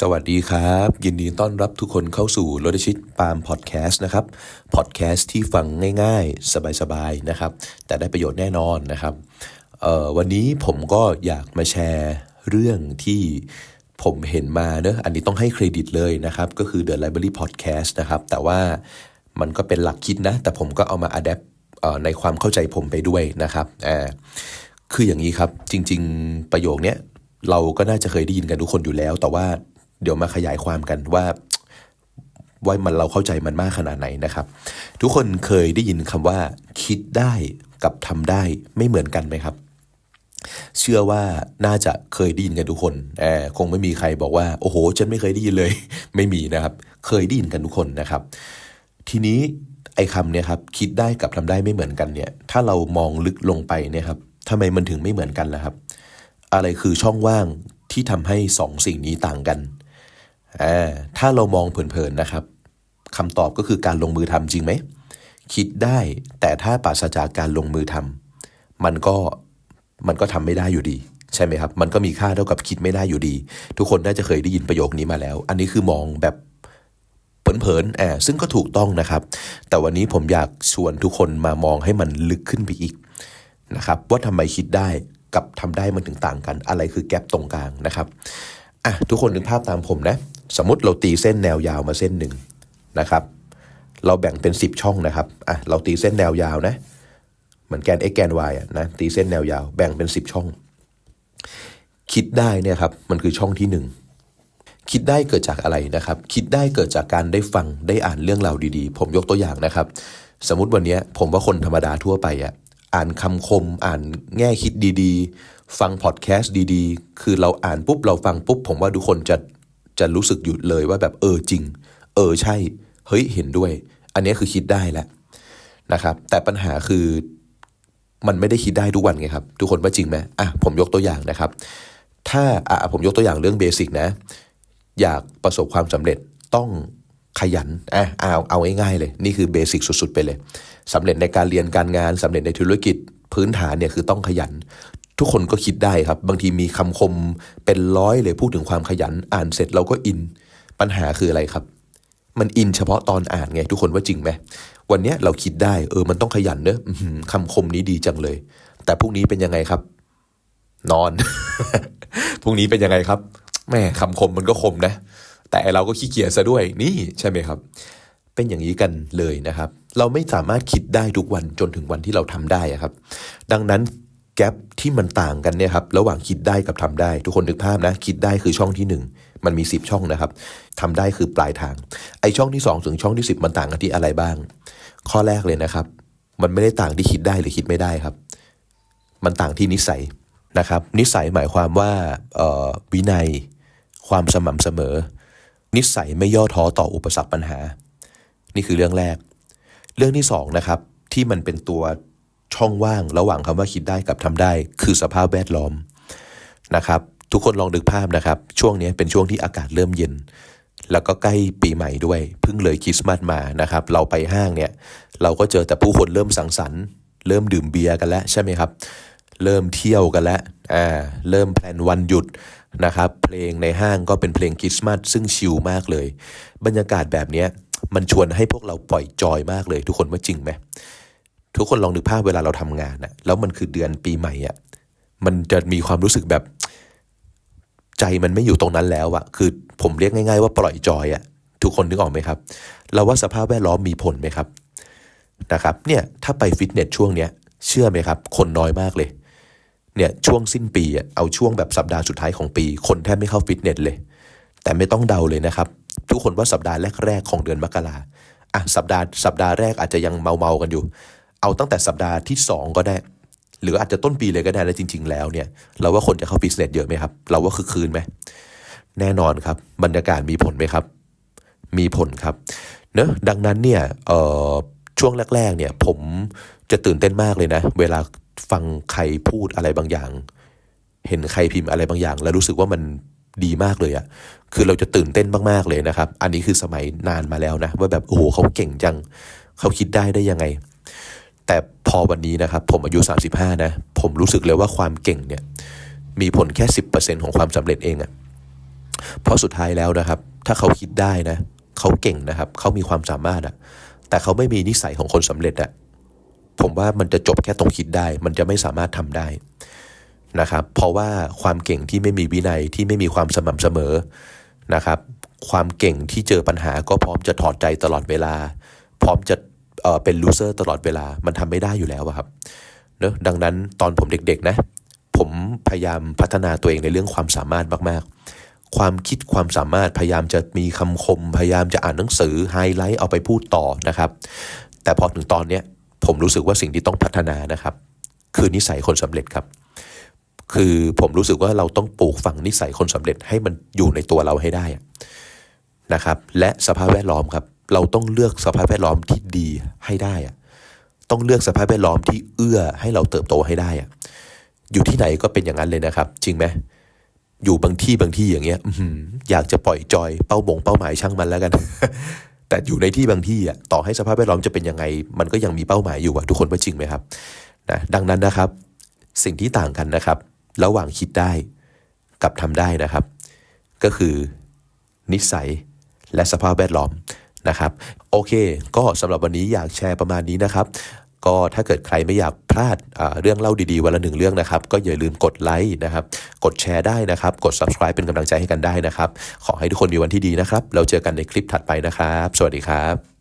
สวัสดีครับ ยินดีต้อนรับทุกคนเข้าสู่รถชิตปามพอดแคสต์นะครับพอดแคสต์ที่ฟังง่ายๆ สบายๆนะครับ แต่ได้ประโยชน์แน่นอนนะครับวันนี้ผมก็อยากมาแชร์เรื่องที่ผมเห็นมาเนอะอันนี้ต้องให้เครดิตเลยนะครับ ก็คือ The Library Podcast นะครับ แต่ว่ามันก็เป็นหลักคิดนะ แต่ผมก็เอามาอัดแอปในความเข้าใจผมไปด้วยนะครับคืออย่างนี้ครับจริง ๆ ประโยคนี้เราก็น่าจะเคยได้ยินกันทุกคนอยู่แล้ว แต่ว่า เดี๋ยวมาขยายความกันว่าว่ามันเราเข้าใจมันมากขนาดไหนนะครับ ทุกคนเคยได้ยินคำว่า คิดได้กับทำได้ไม่เหมือนกันไหมครับ เชื่อว่าน่าจะเคยได้ยินกันทุกคนแอบคงไม่มีใครบอกว่า โอ้โห ฉันไม่เคยได้ยินเลย ไม่มีนะครับ เคยได้ยินกันทุกคนนะครับ ทีนี้ไอ้คำเนี่ยครับคิดได้กับทำได้ไม่เหมือนกันเนี่ย ถ้าเรามองลึกลงไปเนี่ยครับทำไมมันถึงไม่เหมือนกันล่ะครับ อะไรคือช่องว่างที่ทำให้สองสิ่งนี้ต่างกัน อ่าถ้าเรามองเผินๆนะครับคำตอบก็คือการลงมือทำจริงไหม คิดได้แต่ถ้าปราศจากการลงมือทำมันก็มันก็ทำไม่ได้อยู่ดี ใช่ไหมครับ มันก็มีค่าเท่ากับคิดไม่ได้อยู่ดี ทุกคนน่าจะเคยได้ยินประโยคนี้มาแล้ว อันนี้คือมองแบบเผินๆแอบซึ่งก็ถูกต้องนะครับ แต่วันนี้ผมอยากชวนทุกคนมามองให้มันลึกขึ้นไปอีกนะครับ ว่าทำไมคิดได้กับทำได้มันถึงต่างกัน อะไรคือแกลบตรงกลางนะครับอะทุกคนนึกภาพตามผมนะ สมมติเราตีเส้นแนวยาวมาเส้นหนึ่งนะครับ เราแบ่งเป็น 10 ช่องนะครับอะเราตีเส้นแนวยาวนะเหมือนแกน x แกน y อะนะตีเส้นแนวยาวแบ่งเป็น 10 ช่อง คิดได้เนี่ยครับมันคือช่องที่ 1 คิดได้เกิดจากอะไรนะครับ คิดได้เกิดจากการได้ฟังได้อ่านเรื่องราวดีๆ ผมยกตัวอย่างนะครับ สมมติวันนี้ผมว่าคนธรรมดาทั่วไปอะอ่านคำคมอ่านแง่คิดดีๆ ฟังพอดแคสต์ดีๆ คือเราอ่านปุ๊บ เราฟังปุ๊บ ผมว่าทุกคนจะ จะรู้สึกอยู่เลยว่าแบบเออจริง เออใช่ เฮ้ยเห็นด้วย อันนี้คือคิดได้แล้วนะครับ แต่ปัญหาคือมันไม่ได้คิดได้ทุกวันไงครับ ทุกคนว่าจริงไหมอะผมยกตัวอย่างนะครับ ถ้าอะผมยกตัวอย่างเรื่องเบสิกนะ อยากประสบความสำเร็จต้องขยันอะเอาเอาง่ายๆเลย นี่คือเบสิกสุดๆ ไปเลยสำเร็จในการเรียนการงานสำเร็จในธุรกิจพื้นฐานเนี่ยคือต้องขยัน ทุกคนก็คิดได้ครับ บางทีมีคำคมเป็นร้อยเลยพูดถึงความขยันอ่านเสร็จเราก็อิน ปัญหาคืออะไรครับ มันอินเฉพาะตอนอ่านไง ทุกคนว่าจริงไหมวันเนี้ยเราคิดได้ เออ มันต้องขยันเนอะคำคมนี้ดีจังเลย แต่พรุ่งนี้เป็นยังไงครับ นอน พรุ่งนี้เป็นยังไงครับแม่คำคมมันก็คมนะ แต่เราก็ขี้เกียจซะด้วยนี่ใช่ไหมครับ เป็นอย่างนี้กันเลยนะครับ เราไม่สามารถคิดได้ทุกวันจนถึงวันที่เราทำได้ครับ ดังนั้น แกลบที่มันต่างกันเนี่ยครับระหว่างคิดได้กับทำได้ ทุกคนนึกภาพนะ คิดได้คือช่องที่หนึ่งมันมี 10 ช่องนะครับทำได้คือปลายทางไอช่องที่ 2 ถึงช่องที่ 10 มันต่างกันที่อะไรบ้าง ข้อแรกเลยนะครับ มันไม่ได้ต่างที่คิดได้หรือคิดไม่ได้ครับ มันต่างที่นิสัยนะครับ นิสัยหมายความว่าออวินัย ความสม่ำเสมอ นิสัยไม่ย่อท้อต่ออุปสรรคปัญหา นี่คือเรื่องแรก เรื่องที่สองนะครับที่มันเป็นตัว ช่องว่างระหว่างคำว่าคิดได้กับทำได้ คือสภาพแวดล้อมนะครับ ทุกคนลองนึกภาพนะครับ ช่วงนี้เป็นช่วงที่อากาศเริ่มเย็น แล้วก็ใกล้ปีใหม่ด้วยเพิ่งเลยคริสต์มาสมานะครับ เราไปห้างเนี่ย เราก็เจอแต่ผู้คนเริ่มสังสรรค์ เริ่มดื่มเบียร์กันแล้วใช่ไหมครับ เริ่มเที่ยวกันแล้วอ่าเริ่มแพลนวันหยุดนะครับ เพลงในห้างก็เป็นเพลงคริสต์มาสซึ่งชิลมากเลย บรรยากาศแบบนี้มันชวนให้พวกเราปล่อยจอยมากเลย ทุกคนว่าจริงไหม ทุกคนลองนึกภาพเวลาเราทำงานอะแล้วมันคือเดือนปีใหม่อะมันจะมีความรู้สึกแบบ ใจมันไม่อยู่ตรงนั้นแล้วอะคือผมเรียกง่าย ๆ ว่าปล่อยจอยอะทุกคนนึกออกไหมครับ เราว่าสภาพแวดล้อมมีผลไหมครับนะครับเนี่ยถ้าไปฟิตเนสช่วงเนี้ยเชื่อไหมครับ คนน้อยมากเลยเนี่ยช่วงสิ้นปีเอาช่วงแบบสัปดาห์สุดท้ายของปี คนแทบไม่เข้าฟิตเนสเลย แต่ไม่ต้องเดาเลยนะครับ ทุกคนว่าสัปดาห์แรกๆของเดือนมกราอะสัปดาห์สัปดาห์แรกอาจจะยังเมาๆกันอยู่ เอาตั้งแต่สัปดาห์ที่ 2 ก็ได้ หรืออาจจะต้นปีเลยก็ได้แล้วจริง ๆ แล้วเนี่ยเราว่าคนจะเข้าฟิตเนสเยอะไหมครับ เราว่าคือคืนไหมแน่นอนครับ บรรยากาศมีผลไหมครับ มีผลครับเนอะดังนั้นเนี่ยช่วงแรก ๆ เนี่ย ผมจะตื่นเต้นมากเลยนะ เวลาฟังใครพูดอะไรบางอย่าง เห็นใครพิมพ์อะไรบางอย่าง แล้วรู้สึกว่ามันดีมากเลยอะคือเราจะตื่นเต้นมากๆเลยนะครับ อันนี้คือสมัยนานมาแล้วนะ ว่าแบบโอ้โหเขาเก่งจัง เขาคิดได้ได้ยังไง แต่พอวันนี้นะครับ ผมอายุ 35 นะ ผมรู้สึกเลยว่าความเก่งเนี่ย มีผลแค่ 10%ของความสำเร็จเองอะเพราะสุดท้ายแล้วนะครับ ถ้าเขาคิดได้นะเขาเก่งนะครับ เขามีความสามารถอะแต่เขาไม่มีนิสัยของคนสำเร็จอะผมว่ามันจะจบแค่ตรงคิดได้ มันจะไม่สามารถทำได้นะครับ เพราะว่าความเก่งที่ไม่มีวินัยที่ไม่มีความสม่ำเสมอนะครับ ความเก่งที่เจอปัญหาก็พร้อมจะถอดใจตลอดเวลา พร้อมจะ เออเป็นลูเซอร์ตลอดเวลามันทำไม่ได้อยู่แล้วอะครับเนอะดังนั้นตอนผมเด็กๆนะ ผมพยายามพัฒนาตัวเองในเรื่องความสามารถมากๆ ความคิดความสามารถพยายามจะมีคำคม พยายามจะอ่านหนังสือไฮไลท์เอาไปพูดต่อนะครับ แต่พอถึงตอนเนี้ยผมรู้สึกว่าสิ่งที่ต้องพัฒนานะครับ คือนิสัยคนสำเร็จครับ คือผมรู้สึกว่าเราต้องปลูกฝังนิสัยคนสำเร็จให้มันอยู่ในตัวเราให้ได้นะครับ และสภาพแวดล้อมครับ เราต้องเลือกสภาพแวดล้อมที่ดีให้ได้อะต้องเลือกสภาพแวดล้อมที่เอื้อให้เราเติบโตให้ได้อะอยู่ที่ไหนก็เป็นอย่างนั้นเลยนะครับ จริงไหมอยู่บางที่บางที่อย่างเงี้ยอยากจะปล่อยจอยเป้าบงเป้าหมายช่างมันแล้วกัน แต่อยู่ในที่บางที่อะต่อให้สภาพแวดล้อมจะเป็นยังไง มันก็ยังมีเป้าหมายอยู่อะทุกคนว่าจริงไหมครับนะดังนั้นนะครับ สิ่งที่ต่างกันนะครับ ระหว่างคิดได้กับทำได้นะครับ ก็คือนิสัยและสภาพแวดล้อม นะครับ โอเค ก็สำหรับวันนี้อยากแชร์ประมาณนี้นะครับก็ถ้าเกิดใครไม่อยากพลาดเรื่องเล่าดีๆ วันละหนึ่งเรื่องนะครับ ก็อย่าลืมกดไลค์นะครับ กดแชร์ได้นะครับ กด subscribe เป็นกำลังใจให้กันได้นะครับ ขอให้ทุกคนมีวันที่ดีนะครับ เราเจอกันในคลิปถัดไปนะครับ สวัสดีครับ